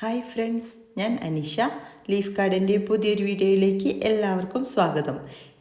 Hi friends ഞാൻ Aneesha. Leaf ഗാർഡന്റെ പുതിയൊരു വീഡിയോയിലേക്ക് എല്ലാവർക്കും സ്വാഗതം.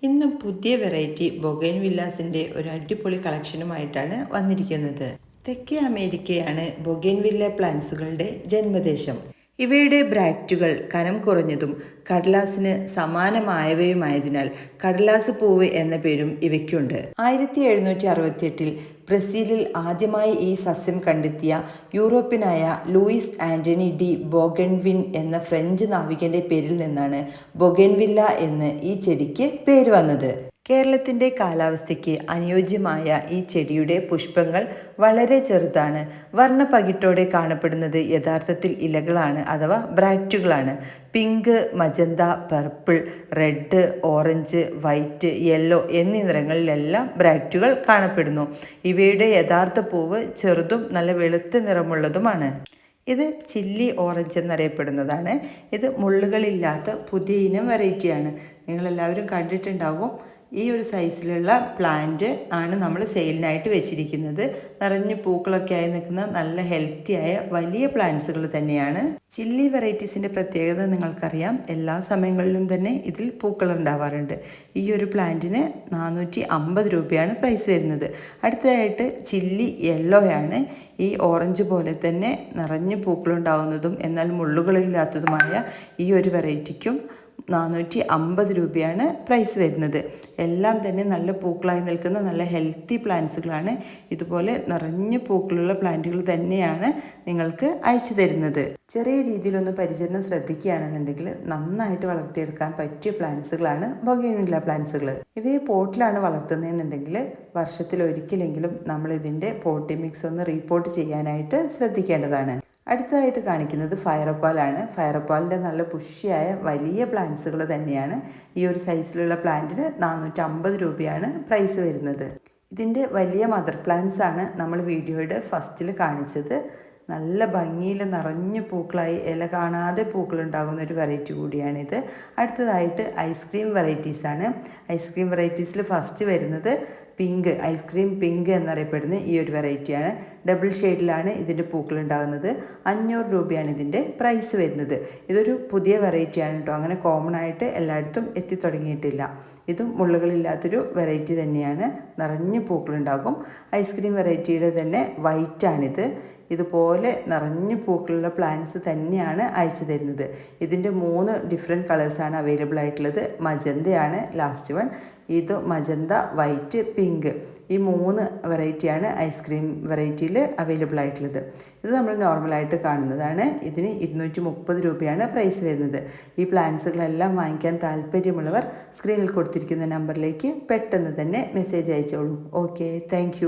ഇന്ന് പുതിയ വെറൈറ്റി ബൊഗൈൻ വില്ലാസിന്റെ ഒരു അടിപൊളി കളക്ഷനുമായിട്ടാണ് വന്നിരിക്കുന്നത്. തെക്കേ അമേരിക്കയാണ് ബൊഗൈൻ വില്ല പ്ലാന്റ്സുകളുടെ ജന്മദേശം. ഇവയുടെ ബ്രാക്റ്റുകൾ കനം കുറഞ്ഞതും കടലാസിന് സമാനമായവയുമായതിനാൽ കടലാസ് പൂവ് എന്ന പേരും ഇവയ്ക്കുണ്ട്. ആയിരത്തി എഴുന്നൂറ്റി അറുപത്തിയെട്ടിൽ ബ്രസീലിൽ ആദ്യമായി ഈ സസ്യം കണ്ടെത്തിയ യൂറോപ്യനായ ലൂയിസ് ആന്റണി ഡി ബോഗൻവിൻ എന്ന ഫ്രഞ്ച് നാവികന്റെ പേരിൽ നിന്നാണ് ബൊഗൻവില്ല എന്ന് ഈ ചെടിക്ക് പേര് വന്നത്. കേരളത്തിന്റെ കാലാവസ്ഥയ്ക്ക് അനുയോജ്യമായ ഈ ചെടിയുടെ പുഷ്പങ്ങൾ വളരെ ചെറുതാണ്. വർണപ്പകിട്ടോടെ കാണപ്പെടുന്നത് യഥാർത്ഥത്തിൽ ഇലകളാണ് അഥവാ ബ്രാക്റ്റുകളാണ്. Pink magenta purple red orange white yellow എന്നീ നിറങ്ങളിലെല്ലാം ബ്രാക്റ്റുകൾ കാണപ്പെടുന്നു. ഇവയുടെ യഥാർത്ഥ പൂവ് ചെറുതും നല്ല വെളുത്ത നിറമുള്ളതുമാണ്. ഇത് ചില്ലി ഓറഞ്ച് എന്നറിയപ്പെടുന്നതാണ്. ഇത് മുള്ളുകളില്ലാത്ത പുതിയ ഇനം വെറൈറ്റിയാണ്. നിങ്ങളെല്ലാവരും കണ്ടിട്ടുണ്ടാകും ഈ ഒരു സൈസിലുള്ള പ്ലാന്റ് ആണ് നമ്മൾ സെയിലിനായിട്ട് വെച്ചിരിക്കുന്നത്. നിറഞ്ഞ് പൂക്കളൊക്കെ ആയി നിൽക്കുന്ന നല്ല ഹെൽത്തിയായ വലിയ പ്ലാന്റ്സുകൾ തന്നെയാണ്. ചില്ലി വെറൈറ്റീസിന്റെ പ്രത്യേകത നിങ്ങൾക്കറിയാം. എല്ലാ സമയങ്ങളിലും തന്നെ ഇതിൽ പൂക്കൾ ഉണ്ടാവാറുണ്ട്. ഈ ഒരു പ്ലാന്റിന് നാനൂറ്റി അമ്പത് രൂപയാണ് പ്രൈസ് വരുന്നത്. അടുത്തതായിട്ട് ചില്ലി യെല്ലോയാണ് ഈ ഓറഞ്ച് പോലെ തന്നെ നിറഞ്ഞ് പൂക്കളുണ്ടാകുന്നതും എന്നാൽ മുള്ളുകളില്ലാത്തതുമായ ഈ ഒരു വെറൈറ്റിക്കും നാനൂറ്റി അമ്പത് രൂപയാണ് പ്രൈസ് വരുന്നത്. എല്ലാം തന്നെ നല്ല പൂക്കളായി നിൽക്കുന്ന നല്ല ഹെൽത്തി പ്ലാന്റ്സുകളാണ് ഇതുപോലെ നിറഞ്ഞ പൂക്കളുള്ള പ്ലാന്റുകൾ തന്നെയാണ് നിങ്ങൾക്ക് അയച്ചു തരുന്നത്. ചെറിയ രീതിയിലൊന്ന് പരിചരണം ശ്രദ്ധിക്കുകയാണെന്നുണ്ടെങ്കിൽ നന്നായിട്ട് വളർത്തിയെടുക്കാൻ പറ്റിയ പ്ലാന്റ്സുകളാണ് ബൊഗേനില്ല പ്ലാന്റ്സുകൾ ഇവയെ പോട്ടിലാണ് വളർത്തുന്നതെന്നുണ്ടെങ്കിൽ വർഷത്തിൽ ഒരിക്കലെങ്കിലും നമ്മൾ ഇതിന്റെ പോട്ടി മിക്സ് ഒന്ന് റീപ്പോർട്ട് ചെയ്യാനായിട്ട് ശ്രദ്ധിക്കേണ്ടതാണ്. അടുത്തതായിട്ട് കാണിക്കുന്നത് ഫയറപ്പാലാണ്. ഫയറപ്പാലിന്റെ നല്ല പുഷ്യായ വലിയ പ്ലാന്റ്സുകൾ തന്നെയാണ്. ഈ ഒരു സൈസിലുള്ള പ്ലാന്റിന് നാനൂറ്റി അമ്പത് രൂപയാണ് പ്രൈസ് വരുന്നത്. ഇതിന്റെ വലിയ മദർ പ്ലാന്റ്സ് ആണ് നമ്മൾ വീഡിയോയുടെ ഫസ്റ്റിൽ കാണിച്ചത്. നല്ല ഭംഗിയിൽ നിറഞ്ഞ പൂക്കളായി ഇല കാണാതെ പൂക്കൾ ഉണ്ടാകുന്ന ഒരു വെറൈറ്റി കൂടിയാണിത്. അടുത്തതായിട്ട് ഐസ്ക്രീം വെറൈറ്റീസാണ് ഐസ്ക്രീം വെറൈറ്റീസിൽ ഫസ്റ്റ് വരുന്നത് പിങ്ക് ഐസ്ക്രീം പിങ്ക് എന്നറിയപ്പെടുന്ന ഈ ഒരു വെറൈറ്റിയാണ് ഡബിൾ ഷെയ്ഡിലാണ് ഇതിന്റെ പൂക്കൾ ഉണ്ടാകുന്നത് അഞ്ഞൂറ് രൂപയാണ് ഇതിന്റെ പ്രൈസ് വരുന്നത്. ഇതൊരു പുതിയ വെറൈറ്റിയാണ് കേട്ടോ അങ്ങനെ കോമൺ ആയിട്ട് എല്ലായിടത്തും എത്തിത്തുടങ്ങിയിട്ടില്ല. ഇതും മുള്ളുകളില്ലാത്തൊരു വെറൈറ്റി തന്നെയാണ്. നിറഞ്ഞ് പൂക്കളുണ്ടാകും. ഐസ്ക്രീം വെറൈറ്റിയുടെ തന്നെ വൈറ്റാണിത് ഇതുപോലെ നിറഞ്ഞു പൂക്കളുള്ള പ്ലാന്റ്സ് തന്നെയാണ് അയച്ചു തരുന്നത്. ഇതിന്റെ മൂന്ന് ഡിഫറെന്റ് കളേഴ്സാണ് അവൈലബിൾ ആയിട്ടുള്ളത്. മജന്തയാണ് ലാസ്റ്റ് വൺ ഇത് മജന്ത വൈറ്റ് പിങ്ക് ഈ മൂന്ന് വെറൈറ്റിയാണ് ഐസ്ക്രീം വെറൈറ്റിയിൽ അവൈലബിൾ ആയിട്ടുള്ളത്. ഇത് നമ്മൾ നോർമലായിട്ട് കാണുന്നതാണ്. ഇതിന് ഇരുന്നൂറ്റി മുപ്പത് രൂപയാണ് പ്രൈസ് വരുന്നത്. ഈ പ്ലാന്റ്സുകളെല്ലാം വാങ്ങിക്കാൻ താല്പര്യമുള്ളവർ സ്ക്രീനിൽ കൊടുത്തിരിക്കുന്ന നമ്പറിലേക്ക് പെട്ടെന്ന് തന്നെ മെസ്സേജ് അയച്ചോളൂ. Okay thank